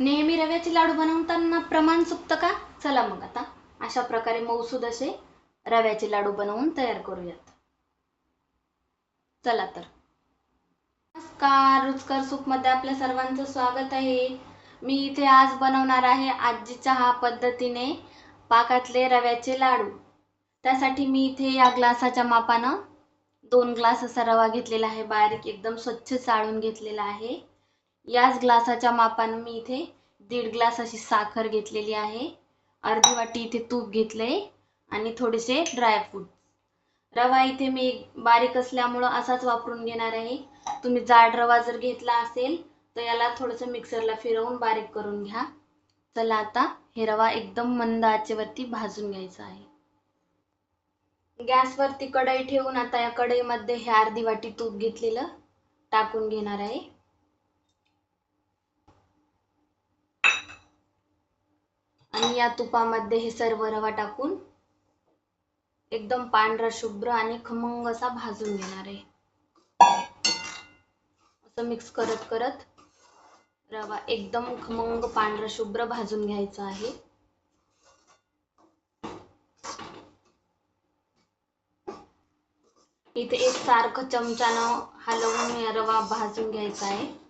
नेहमी रव्याचे लाडू बनवताना प्रमाण चुकतं का? चला मग आता. अशा प्रकारे मौसूद असे रव्याचे लाडू बनवून तयार करूयात. चला तर. नमस्कार रुचकर सूपमध्ये आपल्या सर्वांचं स्वागत आहे. मी इथे आज बनवणार आहे आजीच्या हा पद्धतीने पाकातले रव्याचे लाडू. त्यासाठी मी इथे या ग्लासाच्या मापानं दोन ग्लास असा रवा घेतलेला आहे. बारीक एकदम स्वच्छ चाळून घेतलेला आहे. याच ग्लासाच्या मापानं मी इथे दीड ग्लास अशी साखर घेतलेली आहे. अर्धी वाटी इथे तूप घेतलंय आणि थोडेसे ड्रायफ्रूट रवा इथे मी बारीक असल्यामुळं असाच वापरून घेणार आहे. तुम्ही जाड रवा जर घेतला असेल तर याला थोडंसं मिक्सरला फिरवून बारीक करून घ्या. चला आता हे रवा एकदम मंद आचेवरती भाजून घ्यायचा आहे. गॅसवरती कढई ठेवून आता या कढईमध्ये हे अर्धी वाटी तूप घेतलेलं टाकून घेणार आहे. आणि या तुपामध्ये हे सर्व रवा टाकून एकदम पांढरा शुभ्र आणि खमंग असा भाजून घेणार आहे. असं मिक्स करत करत रवा एकदम खमंग पांढरा शुभ्र भाजून घ्यायचा आहे. इथे एक सारखं चमच्यानं हलवून रवा भाजून घ्यायचा आहे.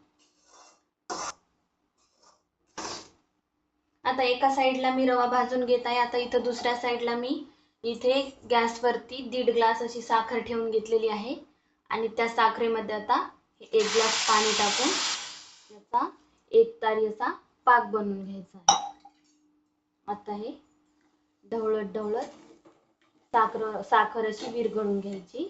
आता एका साईडला मी रवा भाजून घेत आहे आता इथं दुसऱ्या साईडला मी इथे गॅसवरती दीड ग्लास अशी साखर ठेवून घेतलेली आहे. आणि त्या साखरेमध्ये आता एक ग्लास पाणी टाकून याचा एक तारी असा पाक बनवून घ्यायचा आहे. आता हे ढवळत ढवळत साखर साखर अशी विरघळून घ्यायची.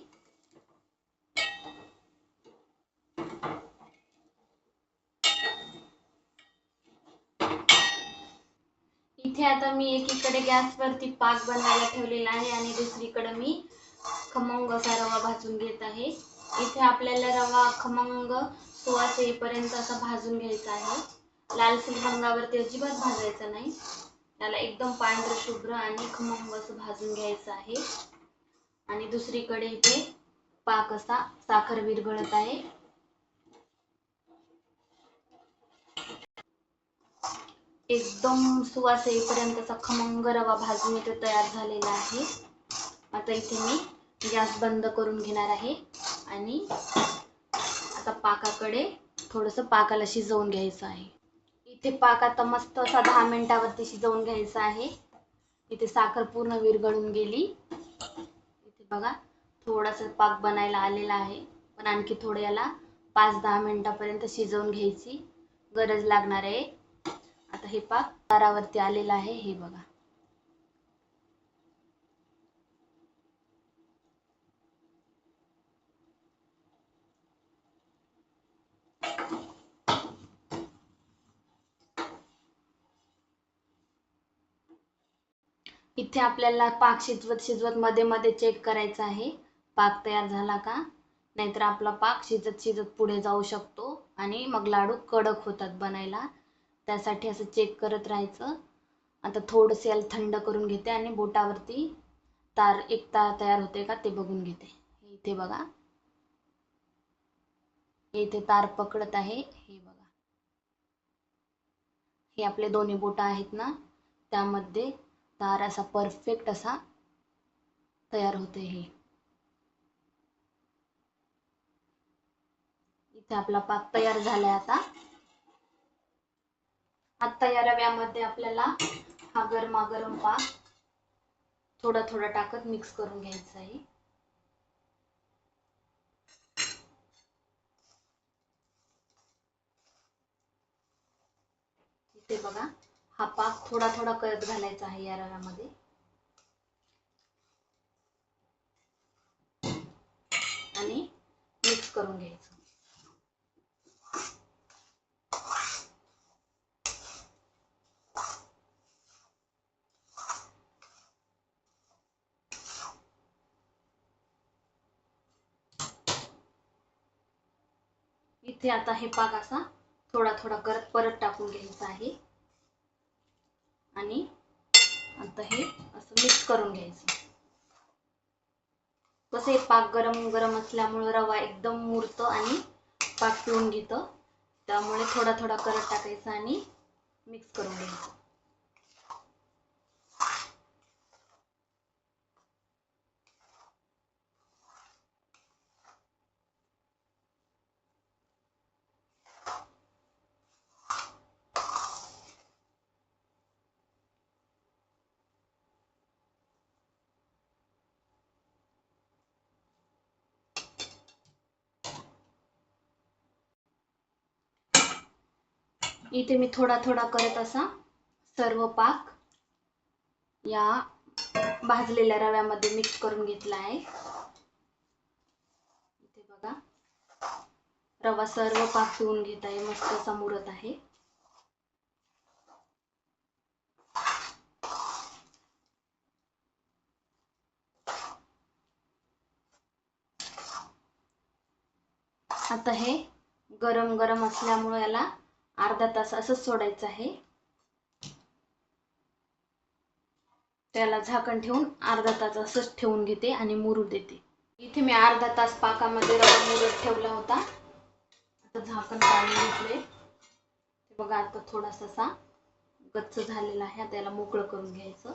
इथे आता मी एकीकडे गॅसवरती पाक बनवायला ठेवलेला आहे आणि दुसरीकडे मी खमंग असा रवा भाजून घेत आहे. इथे आपल्याला रवा खमंग सुवास येईपर्यंत असा भाजून घ्यायचा आहे. लालसर रंगावरती अजिबात भाजायचा नाही. त्याला एकदम पांढर शुभ्र आणि खमंग असं भाजून घ्यायचं आहे. आणि दुसरीकडे इथे पाक असा साखर विरघळत आहे. एकदम सुवास येईपर्यंत असा खमंग रवा भाजून इथे तयार झालेला आहे. आता इथे मी गॅस बंद करून घेणार आहे आणि आता पाकाकडे थोडंसं पाकाला शिजवून घ्यायचं आहे. इथे पाक आता मस्त असा दहा मिनिटावरती शिजवून घ्यायचा आहे. इथे साखर पूर्ण विरघळून गेली. इथे बघा थोडासा पाक बनायला आलेला आहे. पण आणखी थोडं याला पाच दहा मिनिटापर्यंत शिजवून घ्यायची गरज लागणार आहे. आता हे पाक तारावरती आलेला आहे हे बघा. इथे आपल्याला पाक शिजवत शिजवत मध्ये मध्ये चेक करायचा आहे. पाक तयार झाला का? नाहीतर आपला पाक शिजत शिजत पुढे जाऊ शकतो आणि मग लाडू कडक होतात बनायला. त्यासाठी असं चेक करत राहायचं. आता थोडंसं याला थंड करून घेते आणि बोटावरती तार एक तार तयार होते का ते बघून घेते. इथे बघा. इथे तार पकडत आहे. हे बघा. हे आपले दोन्ही बोट आहेत ना त्यामध्ये तार असा परफेक्ट असा तयार होते हे. इथे आपला पाक तयार झालाय आता. आता या रव्यामध्ये आपल्याला हा गरमागरम पाक थोडा थोडा टाकत मिक्स करून घ्यायचा आहे. इथे बघा हा पाक थोडा थोडा करत घालायचा आहे या रव्यामध्ये. आणि मिक्स करून घ्यायचं. इथे आता हे पाक असा थोडा थोडा करत परत टाकून घ्यायचा आहे. आणि आता हे असं मिक्स करून घ्यायचं. कसं पाक गरम गरम असल्यामुळं रवा एकदम मुरतं आणि पाक पिऊन घेतं. त्यामुळे थोडा थोडा करत टाकायचा आणि मिक्स करून घ्यायचं. इथे मी थोडा थोडा करत असा. सर्व पाक या भाजलेल्या रव्यामध्ये मिक्स करून घेतला आहे. इथे बघा. रवा सर्व पाक पिऊन घेत आहे. मस्त असा मुरत आहे. आता हे गरम गरम असल्यामुळे याला अर्धा तास असंच सोडायचं आहे. त्याला झाकण ठेवून अर्धा तास असंच ठेवून घेते आणि मुरू देते. इथे मी अर्धा तास पाकामध्ये रवा मुरत ठेवला होता. आता झाकण काढून घेतले बघा आता थोडासा असा गच्च झालेला आहे. त्याला मोकळं करून घ्यायचं.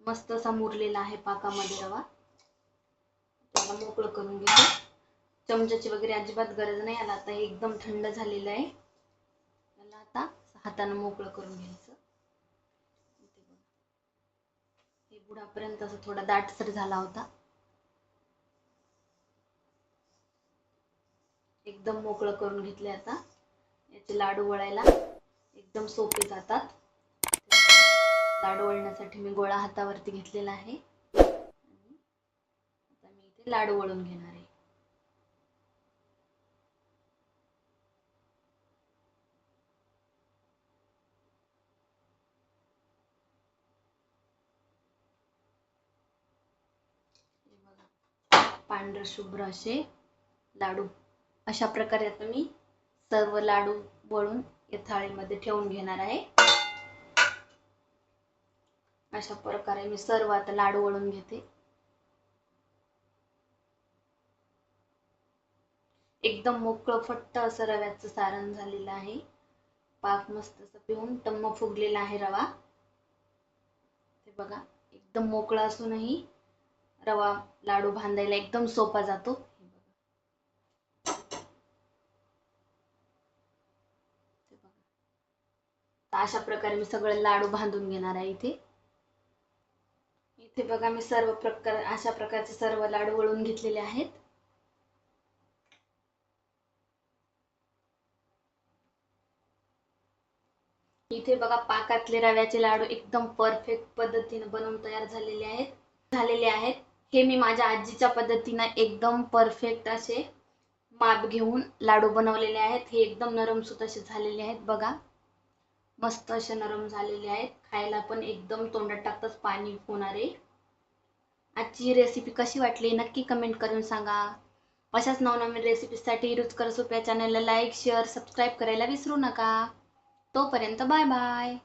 मस्त असा मुरलेला आहे पाकामध्ये रवा. त्याला मोकळं करून घेते. चमच्याची वगैरे अजिबात गरज नाही. आला आता एकदम थंड झालेलं आहे. त्याला आता हाताने मोकळं करून घ्यायचं. हे बुडापर्यंत असं थोडा दाटसर झाला होता. एकदम मोकळं करून घेतले आता. याचे लाडू वळायला एकदम सोपे जातात. लाडू वळण्यासाठी मी गोळा हातावरती घेतलेला आहे. आता मी इथे लाडू वळून घेणार आहे. पांढर शुभ्र असे लाडू. अशा प्रकारे आता मी सर्व लाडू वळून या थाळीमध्ये ठेवून घेणार आहे. अशा प्रकारे मी सर्व आता लाडू वळून घेते. एकदम मोकळं फट्ट असं रव्याचं सारण झालेलं आहे. पाक मस्त असं पिऊन टम्म फुगलेला आहे रवा. ते बघा एकदम मोकळा असूनही रवा लाडू बांधायला एकदम सोपा जातो. अशा प्रकारे मी सगळे लाडू बांधून घेणार आहे इथे. इथे बघा मी सर्व प्रकार अशा प्रकारचे सर्व लाडू वळून घेतलेले आहेत. इथे बघा पाकातले रव्याचे लाडू एकदम परफेक्ट पद्धतीने बनवून तयार झालेले आहेत झालेले आहेत. हे मी माझ्या आजीच्या पद्धतीनं एकदम परफेक्ट असे माप घेऊन लाडू बनवलेले आहेत. हे एकदम नरमसूत असे झालेले आहेत बघा. मस्त असे नरम झालेले आहेत. खायला पण एकदम तोंडात टाकताच पाणी होणारे. आजची रेसिपी कशी वाटली नक्की कमेंट करून सांगा. अशाच नवनवीन रेसिपीसाठी रुचकर सोप्या चॅनलला लाईक शेअर सबस्क्राईब करायला विसरू नका. तोपर्यंत बाय बाय